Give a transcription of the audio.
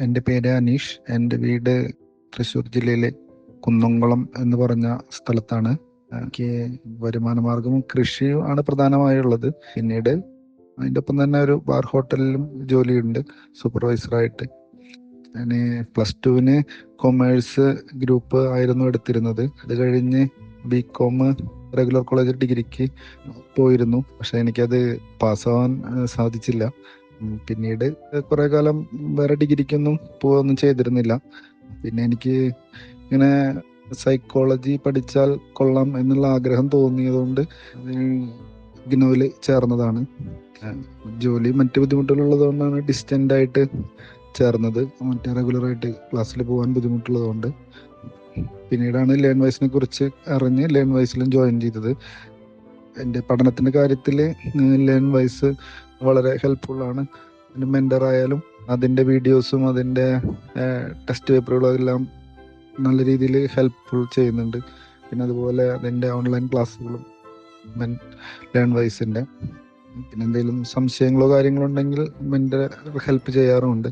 എന്റെ പേര് അനീഷ്. എന്റെ വീട് തൃശ്ശൂർ ജില്ലയിലെ കുന്നംകുളം എന്ന് പറഞ്ഞ സ്ഥലത്താണ്. എനിക്ക് വരുമാന മാർഗം കൃഷി ആണ് പ്രധാനമായുള്ളത്. പിന്നീട് അതിന്റെ ഒപ്പം തന്നെ ഒരു ബാർ ഹോട്ടലിലും ജോലിയുണ്ട്. സൂപ്പർവൈസറായിട്ട് ഞാൻ പ്ലസ് ടുവിന് കൊമേഴ്സ് ഗ്രൂപ്പ് ആയിരുന്നു എടുത്തിരുന്നത്. അത് കഴിഞ്ഞ് ബി കോം റെഗുലർ കോളേജ് ഡിഗ്രിക്ക് പോയിരുന്നു. പക്ഷെ എനിക്കത് പാസ്സാവാൻ സാധിച്ചില്ല. പിന്നീട് കുറെ കാലം വേറെ ഡിഗ്രിക്കൊന്നും പോവുകയൊന്നും ചെയ്തിരുന്നില്ല. പിന്നെ എനിക്ക് ഇങ്ങനെ സൈക്കോളജി പഠിച്ചാൽ കൊള്ളാം എന്നുള്ള ആഗ്രഹം തോന്നിയതുകൊണ്ട് ഇഗ്നോയിൽ ചേർന്നതാണ്. ജോലി മറ്റു ബുദ്ധിമുട്ടുകളുള്ളത് കൊണ്ടാണ് ആയിട്ട് ചേർന്നത്. മറ്റേ റെഗുലർ ആയിട്ട് ക്ലാസ്സിൽ പോകാൻ ബുദ്ധിമുട്ടുള്ളത് പിന്നീടാണ് ലേൺ വൈസിനെ കുറിച്ച് അറിഞ്ഞ് ലേൺ വൈസിലും ജോയിൻ ചെയ്തത്. എന്റെ പഠനത്തിന്റെ കാര്യത്തിൽ ലേൺ വൈസ് വളരെ ഹെൽപ്ഫുള്ളാണ്. അതിന്റെ മെന്റർ ആയാലും അതിന്റെ വീഡിയോസും അതിന്റെ ടെസ്റ്റ് പേപ്പറുകളും എല്ലാം നല്ല രീതിയിൽ ഹെൽപ്ഫുൾ ചെയ്യുന്നുണ്ട്. പിന്നെ അതുപോലെ അതിന്റെ ഓൺലൈൻ ക്ലാസ്സുകളും മെൻ ലേൺ വൈസിന്റെ. പിന്നെ എന്തെങ്കിലും സംശയങ്ങളോ കാര്യങ്ങളോ ഉണ്ടെങ്കിൽ മെന്റെ ഹെൽപ്പ് ചെയ്യാറുമുണ്ട്.